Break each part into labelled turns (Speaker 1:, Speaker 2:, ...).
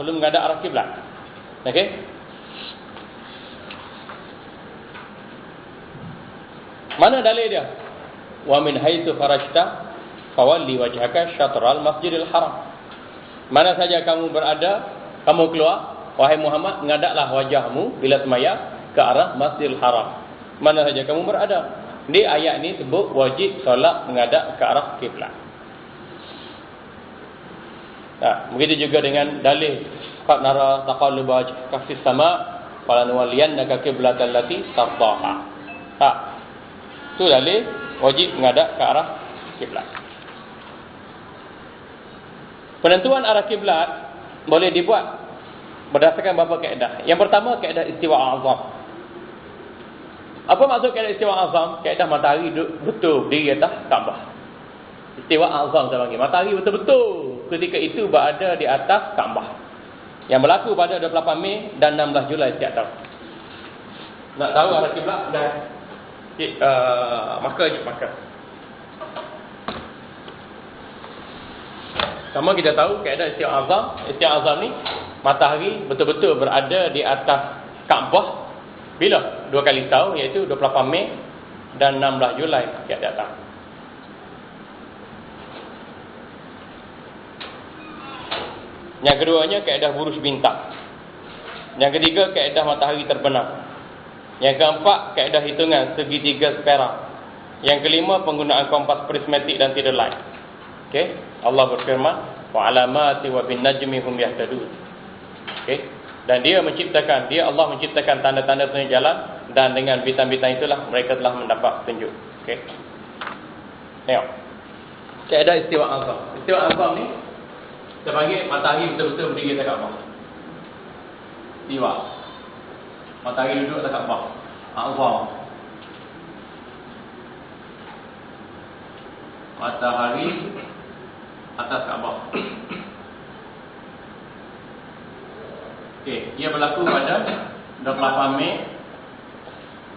Speaker 1: belum menghadap arah kiblat. Okey? Mana dalil dia? Wa min haitsu kharajta fawalli wajhaka syatral masjidil haram. Mana saja kamu berada, kamu keluar, wahai Muhammad, menghadaplah wajahmu bila semaya ke arah Masjidil Haram. Mana saja kamu berada. Di ayat ini sebut wajib solat menghadap ke arah kiblat. Nah, begitu juga dengan dalil qad nara taqallub wajhaka fis sama fala nuwalliyannaka qiblatan lati tardaha. Ha. Itu dalil wajib menghadap ke arah kiblat. Penentuan arah kiblat boleh dibuat berdasarkan beberapa kaedah. Yang pertama kaedah istiwa azam. Apa maksud kaedah istiwa azam? Kaedah matahari duduk betul di atas Kaabah. Istiwa azam saya panggil. Matahari betul-betul ketika itu berada di atas Kaabah. Yang berlaku pada 28 Mei dan 16 Julai setiap tahun. Nak tahu arah kiblat dan uh, maka maka Sama kita tahu keadaan istiak azam. Istiak azam ni matahari betul-betul berada di atas Kaabah bila? Dua kali tahun iaitu 28 Mei dan 16 Julai yang datang. Yang keduanya keadaan burus bintang. Yang ketiga keadaan matahari terbenam. Yang keempat keadaan hitungan segitiga spera. Yang kelima penggunaan kompas prismatik dan tidal light. Okey, Allah berfirman, "Wa alamati wa bin najmi hum yahtadun." Okey. Dan dia menciptakan, dia Allah menciptakan tanda-tanda petunjuk jalan dan dengan bintang-bintang itulah mereka telah mendapat petunjuk. Okey. Tengok. Ada istiwa azam. Istiwa azam ni kita panggil matahari betul-betul berdiri dekat Kaabah. Istiwa. Matahari duduk dekat Kaabah. Azam. Matahari atas Kaabah. Okey, ia berlaku pada 28 Mei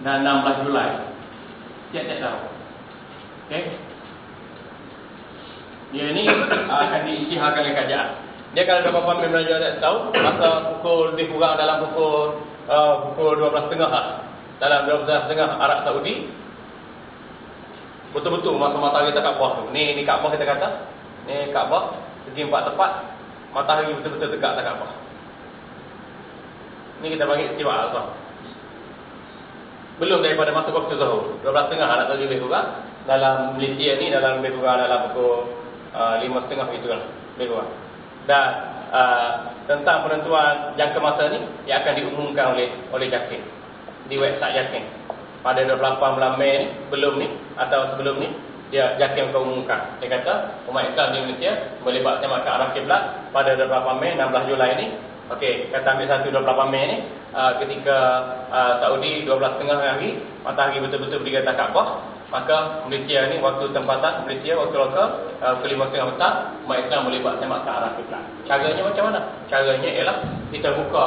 Speaker 1: dan 16 Julai. Tiap-tiap tahun. Okey. Dia ni akan diisytiharkan oleh kajian. Dia kalau 28 Mei belajar tak tahu, masa pukul lebih kurang dalam pukul uh, pukul 12.30 lah. Dalam 12.30 Arab Saudi. Betul-betul masa matahari tak Kaabah tu. Ni ni Kaabah kita kata. Ni Kaabah segi empat tepat matahari betul-betul tegak atas Kaabah. Ni kita panggil istiwa azam. Belum daripada masa waktu zuhur. 12.30 anak tahu lebih kurang. Dalam Malaysia ni dalam lebih kurang dalam pukul uh, 5.30 gitu lah. Lebih kurang. Dan uh, tentang penentuan jangka masa ni yang akan diumumkan oleh oleh Jakin di website Jakin pada 28 bulan Mei ni belum ni atau sebelum ni dia Jakim akan umumkan. Dia kata umat Islam di Malaysia boleh tembak ke arah kiblat pada 28 Mei 16 Julai ni. Okey, kata ambil satu 28 Mei ni uh, ketika uh, Saudi 12.30 hari matahari betul-betul berdiri atas Kaabah, maka Malaysia ni waktu tempatan Malaysia waktu lokal uh, pukul 5.30 petang Islam boleh buat tembak ke arah kiblat. Caranya macam mana? Caranya ialah kita buka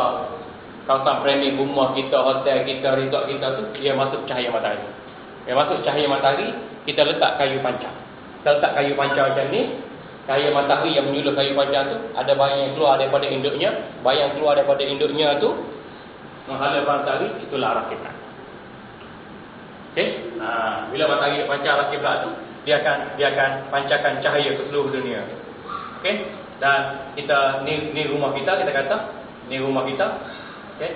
Speaker 1: kawasan premi rumah kita, hotel kita, resort kita tu dia masuk cahaya matahari. Dia masuk cahaya matahari, kita letak kayu pancar. Kita letak kayu pancar macam ni, cahaya matahari yang menyuluh kayu pancar tu, ada bayang yang keluar daripada induknya, bayang keluar daripada induknya tu, menghala matahari, itulah arah kiblat. Okey? Ha, bila matahari pancar arah kiblat tu, dia akan dia akan pancarkan cahaya ke seluruh dunia. Okey? Dan kita ni ni rumah kita kita kata, ni rumah kita. Okey?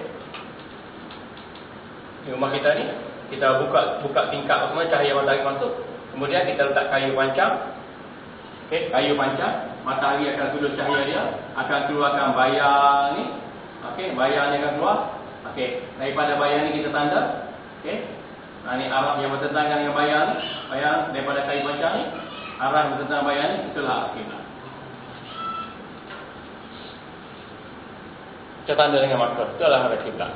Speaker 1: Ni rumah kita ni kita buka buka tingkap semua cahaya matahari masuk. Kemudian kita letak kayu pancar. Okey? Kayu pancar. Matahari akan sudut cahaya dia akan keluarkan bayang ni. Okey? Bayang ni akan keluar. Okey? Daripada bayang ni kita tanda. Okey nah ni arah yang bertentangan dengan bayang ni. Bayang daripada kayu pancar ni arah yang bertentangan bayang ni itulah. Kiblat kita tanda dengan marker itulah arah kiblat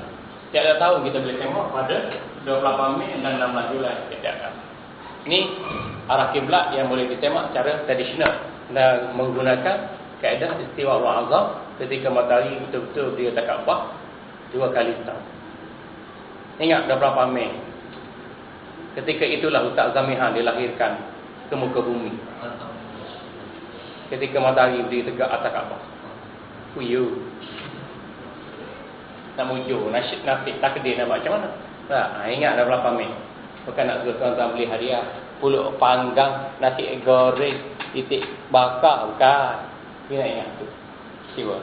Speaker 1: Tiada tahu kita boleh tengok pada 28 Mei dan 16 Julai. Setiap Ini arah kiblat yang boleh ditembak secara tradisional dan menggunakan kaedah istiwa wa azam ketika matahari betul-betul dia tak Kaabah dua kali setahun. Ingat 28 Mei. Ketika itulah Ustaz Zamihan dilahirkan ke muka bumi. Ketika matahari berdiri tegak atas Kaabah. Uyu. Nak mujur, nasyid nafik, takdir nak buat macam mana? Tak, ha, ingat dah berapa min. Bukan nak suruh tuan-tuan beli hadiah. Pulut panggang, nasi goreng, titik bakar, bukan. Ini nak ingat tu. Siwa.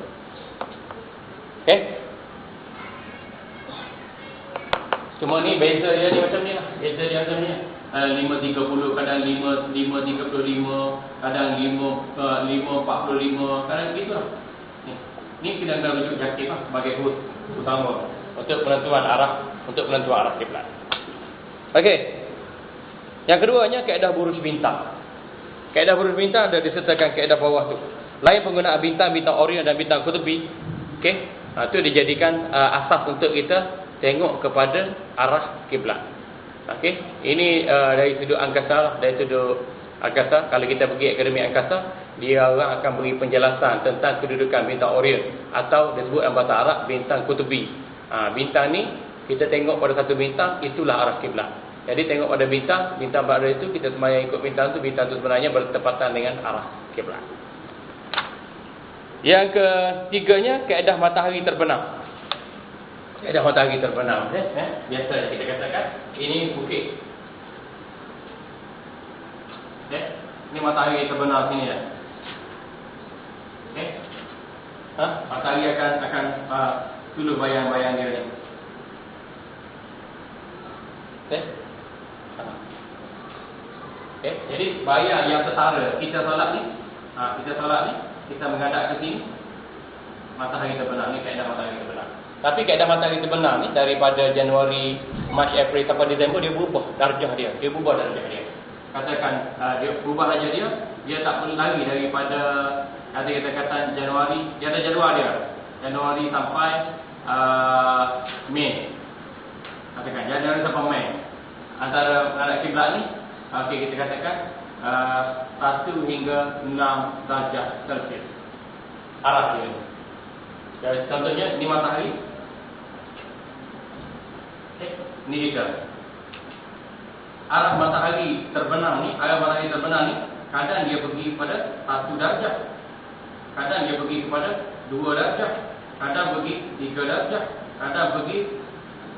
Speaker 1: Okay? Cuma ni beza dia ni macam ni lah. Beza dia macam ni lah. Uh, 5.30, kadang 5.35, kadang 5.45, uh, kadang gitu lah. Ni kita nak rujuk jakib lah sebagai hut utama untuk penentuan arah untuk penentuan arah kiblat. Okey. Yang keduanya kaedah burus bintang. Kaedah burus bintang ada disertakan kaedah bawah tu. Lain penggunaan bintang, bintang Orion dan bintang Kutubi. Okey. Ha, itu dijadikan uh, asas untuk kita tengok kepada arah kiblat. Okey. Ini uh, dari sudut angkasa lah, dari sudut angkasa. Kalau kita pergi akademi angkasa, dia orang akan beri penjelasan tentang kedudukan bintang Orion atau disebut dalam bahasa Arab bintang Kutubi. Ha, bintang ni kita tengok pada satu bintang itulah arah kiblat. Jadi tengok pada bintang, bintang pada itu kita sembahyang ikut bintang tu, bintang tu sebenarnya bertepatan dengan arah kiblat. Yang ketiganya kaedah matahari terbenam. Kaedah matahari terbenam, eh? eh? Biasa kita katakan ini bukit. Eh? Ini matahari terbenam sini ya. Okay. Ha? Matahari akan akan uh, tulu bayang-bayang dia ni. Okay. Ha. Okay. Jadi bayang yang setara kita solat ni, ha, kita solat ni, kita menghadap ke sini, matahari terbenam ni kaedah matahari terbenam. Tapi kaedah matahari terbenam ni daripada Januari, Mac, April sampai Disember dia berubah darjah dia. Dia berubah darjah dia. Katakan uh, dia berubah darjah dia, dia tak lari daripada ada kita kata Januari, dia ada jadual dia. Januari sampai uh, Mei. Katakan Januari sampai Mei. Antara anak kiblat ni, okey kita katakan uh, 1 hingga 6 darjah Celsius. Arah dia. Jadi contohnya ni matahari. Ni kita. Arah matahari terbenam ni, arah matahari terbenam ni, kadang dia pergi pada 1 darjah. Kadang dia pergi kepada dua darjah. Kadang pergi tiga darjah. Kadang pergi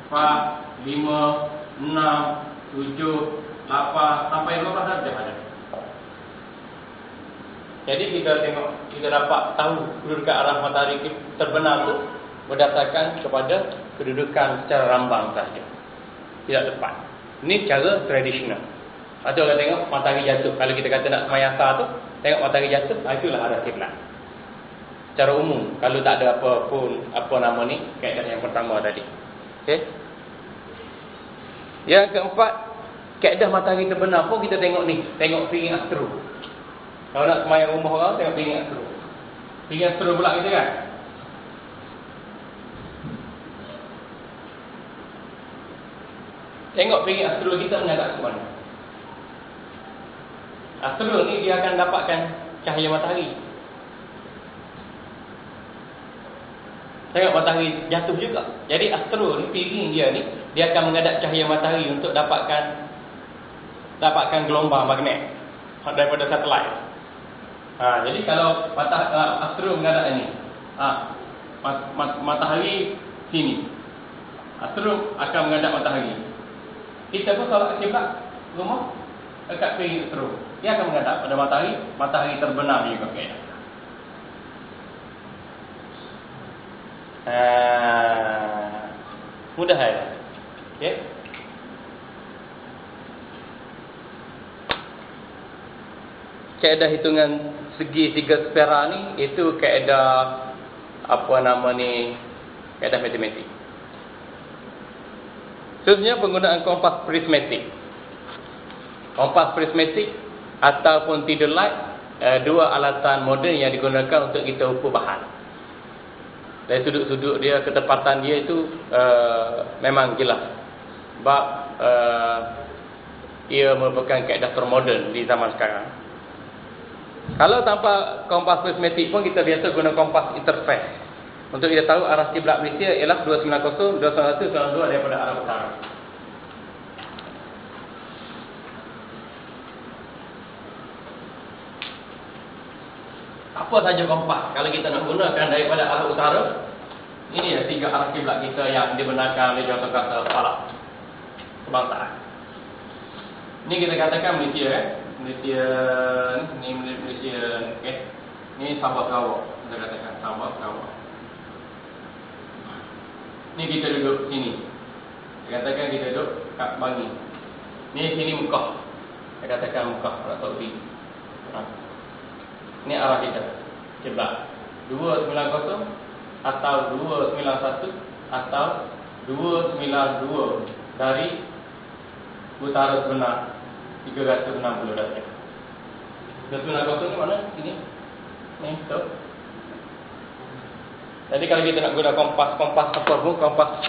Speaker 1: empat, lima, enam, tujuh, lapan Sampai belas darjah ada. Jadi kita tengok Kita dapat tahu kedudukan arah matahari terbenam tu Berdasarkan kepada kedudukan secara rambang sahaja. Tidak tepat. Ini cara tradisional. Atau orang tengok matahari jatuh. Kalau kita kata nak semayang sah tu Tengok matahari jatuh ah, Itulah arah kiblat. Secara umum kalau tak ada apa pun apa nama ni kaedah yang pertama tadi. Okey? Yang keempat kaedah matahari terbenam pun kita tengok ni. Tengok piring astro kalau nak semayang rumah orang tengok piring astro piring astro pula kita kan tengok piring astro kita menghadap ke mana astro ni dia akan dapatkan cahaya matahari Tengok matahari jatuh juga. Jadi astro ni piring dia ni dia akan menghadap cahaya matahari untuk dapatkan dapatkan gelombang magnet daripada satelit. Ha, jadi kalau matah, uh, astro menghadap ini, ha, mat, mat, matahari sini. Astro akan menghadap matahari. Kita pun kalau kiblat rumah dekat piring astro. Dia akan menghadap pada matahari, matahari terbenam juga kena. Ah, mudah ya. Okay. Kaedah hitungan segi tiga spera ni itu kaedah apa nama ni kaedah matematik. Seterusnya penggunaan kompas prismatik. Kompas prismatik ataupun tidal light eh, dua alatan moden yang digunakan untuk kita ukur bahan. Dari sudut-sudut dia ketepatan dia itu uh, memang jelas. Sebab uh, ia merupakan kaedah termoden di zaman sekarang. Kalau tanpa kompas prismatik pun kita biasa guna kompas interface untuk kita tahu arah kiblat Malaysia ialah 290 291 92 daripada arah utara. Apa saja kompas kalau kita nak gunakan daripada arah utara? Ini ya tiga arah kiblat kita yang dibenarkan oleh contoh kata falak. Kebangsaan. Ini kita katakan Malaysia eh? Malaysia ni Malaysia okey ni Sabah Sarawak kita katakan Sabah Sarawak ni kita duduk sini kita katakan kita duduk kat Bangi ni sini Mekah kita katakan Mekah Arab Saudi ha. ni arah kita kiblat 290 atau 291 atau 292 dari utara sebenar 360 darjah. 290 ni mana? Sini. Ni tu. Jadi kalau kita nak guna kompas, kompas apa pun, kompas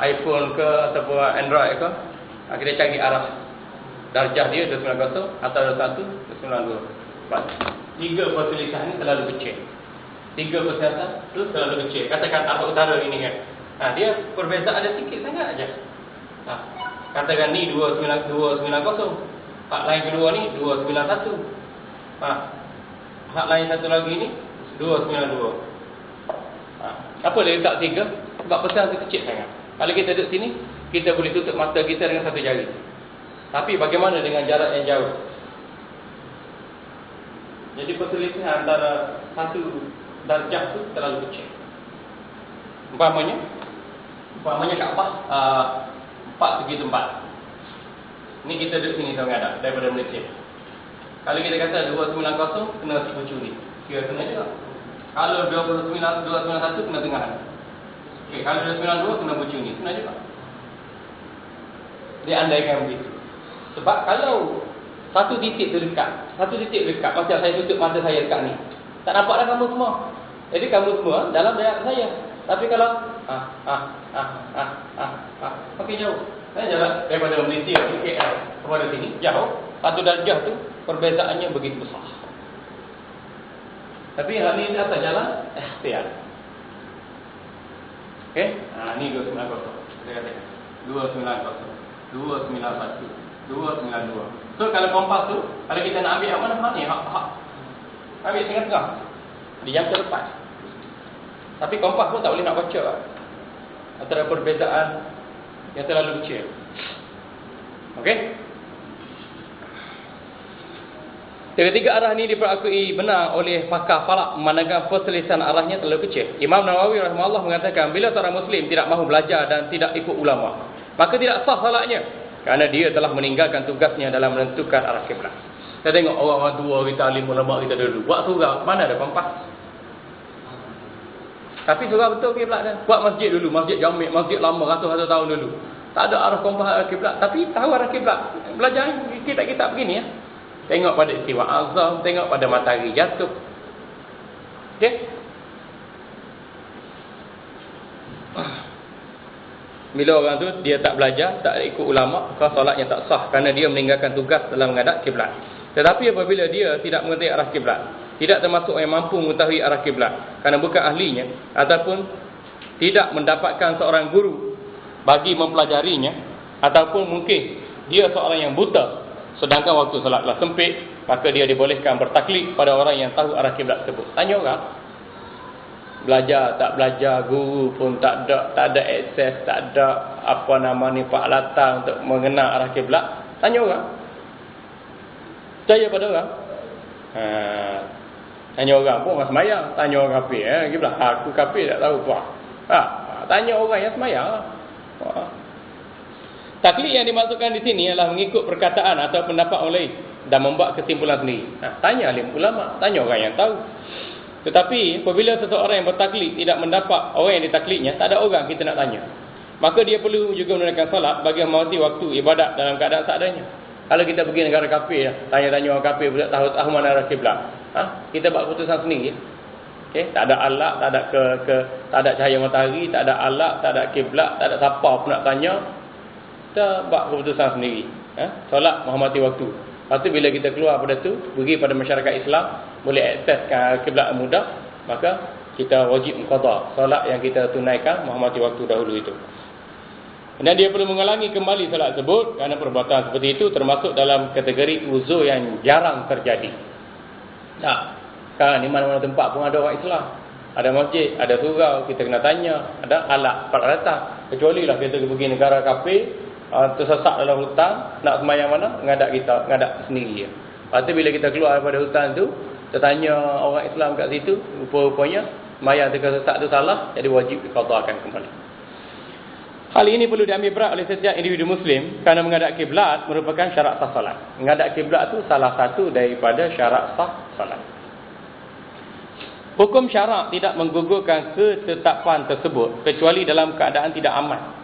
Speaker 1: iPhone ke ataupun Android ke, kita cari arah darjah dia 290 atau 21, 292. Tiga pertulisan ni terlalu kecil. Tiga pertulisan tu terlalu kecil. Katakan arah utara ini kan. Ha, dia perbezaan ada sikit sangat aja. Ha, katakan ni 290. Hak lain kedua ni 291. Ha, hak lain satu lagi ni 292. Apa dia letak tiga? Sebab pertulisan tu kecil sangat. Kalau kita duduk sini, kita boleh tutup mata kita dengan satu jari. Tapi bagaimana dengan jarak yang jauh? Jadi perselisihan antara satu darjah tu terlalu kecil. Umpamanya, umpamanya Kaabah uh, empat segi tempat. Ni kita duduk sini sama ada daripada Malaysia. Kalau kita kata 290 kena si kucu ni. Kira kena juga. Kalau 299 291 kena tengah. Okey, kalau 292 kena kucu ni, kena juga. Dia andaikan begitu. Sebab kalau satu titik tu dekat. Satu titik dekat. Macam saya tutup mata saya dekat ni. Tak nampak dah kamu semua. Jadi kamu semua dalam daya saya. Tapi kalau ah ah ah ah ah ah makin jauh. Saya jalan daripada Malaysia ke KL kepada sini jauh. Satu darjah tu perbezaannya begitu besar. Tapi hal ni atas jalan ikhtiar. Okey? Ha ni 290. Saya katakan. 290. 291. 292. So kalau kompas tu, kalau kita nak ambil mana, mana hak, hak. Ambil tengah-tengah. Di yang terlepas. Tapi kompas pun tak boleh nak baca. Lah. Antara perbezaan yang terlalu kecil. Okey? Tiga-tiga arah ini diperakui benar oleh pakar falak memandangkan perselisihan arahnya terlalu kecil. Imam Nawawi rahimahullah mengatakan bila seorang muslim tidak mahu belajar dan tidak ikut ulama, maka tidak sah salatnya. Kerana dia telah meninggalkan tugasnya dalam menentukan arah kiblat. Kita tengok orang-orang tua kita, alim ulama kita dulu. Buat surau, mana ada kompas? Tapi surau betul kiblat kan? Buat masjid dulu, masjid jamik, masjid lama, ratus-ratus tahun dulu. Tak ada arah kompas arah kiblat. Tapi tahu arah kiblat. Belajar kitab-kitab begini ya. Tengok pada istiwa azam, tengok pada matahari jatuh. Okey? Bila orang tu dia tak belajar, tak ikut ulama, maka solatnya tak sah kerana dia meninggalkan tugas dalam menghadap kiblat. Tetapi apabila dia tidak mengerti arah kiblat, tidak termasuk yang mampu mengetahui arah kiblat kerana bukan ahlinya ataupun tidak mendapatkan seorang guru bagi mempelajarinya ataupun mungkin dia seorang yang buta sedangkan waktu solatlah sempit, maka dia dibolehkan bertaklid pada orang yang tahu arah kiblat tersebut. Tanya orang, belajar tak belajar? Guru pun tak ada tak ada akses tak ada apa nama ni pak latang untuk mengenal arah kiblat? Tanya orang. Percaya pada orang? Ha, tanya orang pun orang semayang tanya orang kafir eh, kiblat aku kafir tak tahu apa ha, tanya orang yang semayang ha. Taklid yang dimasukkan di sini adalah mengikut perkataan atau pendapat oleh dan membuat kesimpulan sendiri ha, tanya alim ulama tanya orang yang tahu tetapi apabila seseorang yang bertaklid tidak mendapat orang yang ditaklidnya, tak ada orang kita nak tanya. Maka dia perlu juga menunaikan salat bagi menghormati waktu ibadat dalam keadaan seadanya. Kalau kita pergi negara kafir, tanya-tanya orang kafir pula tahu tahu mana arah kiblat. Ha? Kita buat keputusan sendiri. Okey, tak ada alat, tak ada ke, ke tak ada cahaya matahari, tak ada alat, tak ada kiblat, tak ada siapa pun nak tanya. Kita buat keputusan sendiri. Ha? Solat menghormati waktu. Lepas tu bila kita keluar pada tu, pergi pada masyarakat Islam, boleh akses kiblat mudah maka kita wajib qada solat yang kita tunaikan menghormati waktu dahulu itu dan dia perlu mengulangi kembali solat tersebut kerana perbuatan seperti itu termasuk dalam kategori uzur yang jarang terjadi nah Sekarang ni mana-mana tempat pun ada orang Islam. Ada masjid, ada surau, kita kena tanya. Ada alat peralatan. Kecuali lah kita pergi negara kafir, uh, tersesat dalam hutan, nak semayang mana? Ngadak kita, ngadak sendiri. Lepas tu bila kita keluar daripada hutan tu, kita tanya orang Islam kat situ, rupa-rupanya, semayang tersesat tu salah, jadi wajib akan kembali. Hal ini perlu diambil berat oleh setiap individu Muslim kerana menghadap kiblat merupakan syarat sah salat. Menghadap kiblat itu salah satu daripada syarat sah salat. Hukum syarak tidak menggugurkan ketetapan tersebut kecuali dalam keadaan tidak aman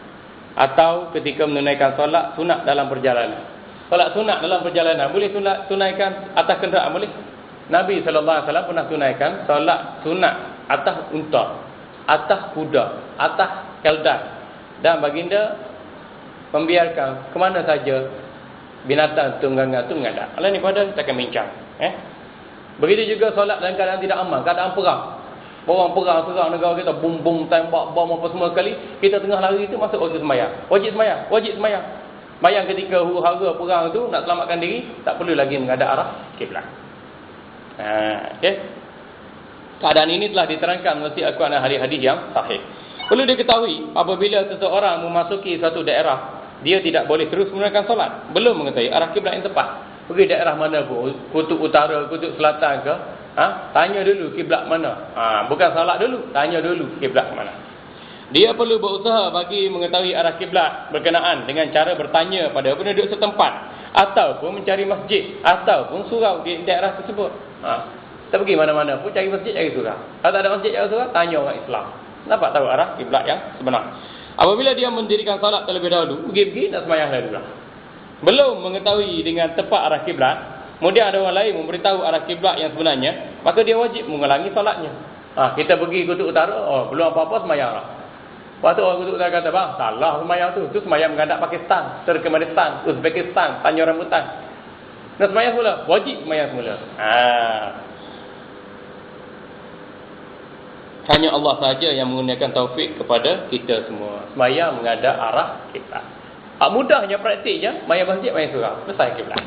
Speaker 1: atau ketika menunaikan solat sunat dalam perjalanan. Solat sunat dalam perjalanan boleh sunat tunaikan atas kenderaan boleh. Nabi wasallam pernah tunaikan solat sunat atas unta, atas kuda, atas keldan dan baginda membiarkan ke mana saja binatang tunggangan tu mengadak. Allah ni pada kita akan bincang. Eh? Begitu juga solat dalam keadaan tidak aman, keadaan perang. Orang perang serang negara kita, bum-bum, tembak, bom apa semua sekali. Kita tengah lari itu masuk waktu semayang. Wajib semayang, wajib semayang. Mayang ketika huru-hara perang tu nak selamatkan diri, tak perlu lagi menghadap arah kiblat. Ha, okay? Keadaan ini telah diterangkan melalui Al-Quran hadis-hadis yang sahih. Perlu diketahui apabila seseorang memasuki satu daerah, dia tidak boleh terus menggunakan solat. Belum mengetahui arah kiblat yang tepat. Pergi daerah mana pun, kutub utara, kutub selatan ke, ha? tanya dulu kiblat mana. Ha, bukan solat dulu, tanya dulu kiblat mana. Dia perlu berusaha bagi mengetahui arah kiblat berkenaan dengan cara bertanya pada penduduk setempat ataupun mencari masjid ataupun surau di daerah tersebut. Ha. Kita pergi mana-mana pun cari masjid, cari surau. Kalau tak ada masjid, cari surau, tanya orang Islam dapat tahu arah kiblat yang sebenar. Apabila dia mendirikan salat terlebih dahulu, pergi-pergi nak sembahyang dahulu. Lah. Belum mengetahui dengan tepat arah kiblat, kemudian ada orang lain memberitahu arah kiblat yang sebenarnya, maka dia wajib mengulangi salatnya. Ha, kita pergi kutub utara, oh belum apa-apa sembahyang lah. Lepas tu orang kutub utara kata, bang, salah sembahyang tu. Tu sembahyang menghadap Pakistan, Turkmenistan, Uzbekistan, Tanjung Rambutan. Nak sembahyang semula, wajib sembahyang semula. Haa. Hanya Allah saja yang menggunakan taufik kepada kita semua. Semaya menghadap arah kita. Ah, mudahnya praktiknya, maya masjid, maya surau. Selesai kiblat.